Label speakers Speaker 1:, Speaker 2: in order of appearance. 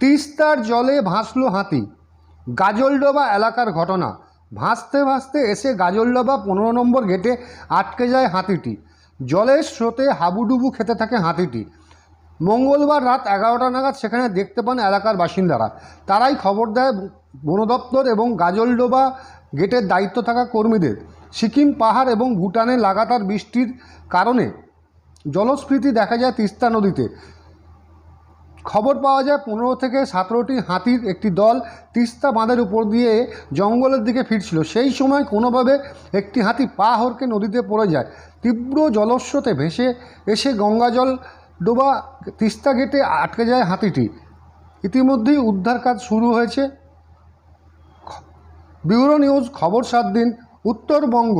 Speaker 1: তিস্তার জলে ভাসলো হাতি। গাজলডোবা এলাকার ঘটনা। ভাসতে ভাসতে এসে গাজলডোবা পনেরো নম্বর গেটে আটকে যায় হাতিটি। জলের স্রোতে হাবুডুবু খেতে থাকে হাতিটি। মঙ্গলবার রাত এগারোটা নাগাদ সেখানে দেখতে পান এলাকার বাসিন্দারা। তারাই খবর দেয় বন দপ্তর এবং গাজলডোবা গেটের দায়িত্ব থাকা কর্মীদের। সিকিম পাহাড় এবং ভুটানে লাগাতার বৃষ্টির কারণে জলস্ফীতি দেখা যায় তিস্তা নদীতে। খবর পাওয়া যায় পনেরো থেকে সতেরোটি হাতির একটি দল তিস্তা বাঁধের উপর দিয়ে জঙ্গলের দিকে ফিরছিল। সেই সময় কোনোভাবে একটি হাতি পা হরকে নদীতে পড়ে যায়। তীব্র জলস্রোতে ভেসে এসে গঙ্গাজল ডোবা তিস্তা গেটে আটকে যায় হাতিটি। ইতিমধ্যেই উদ্ধার কাজ শুরু হয়েছে। ব্যুরো নিউজ, খবর সাত দিন, উত্তরবঙ্গ।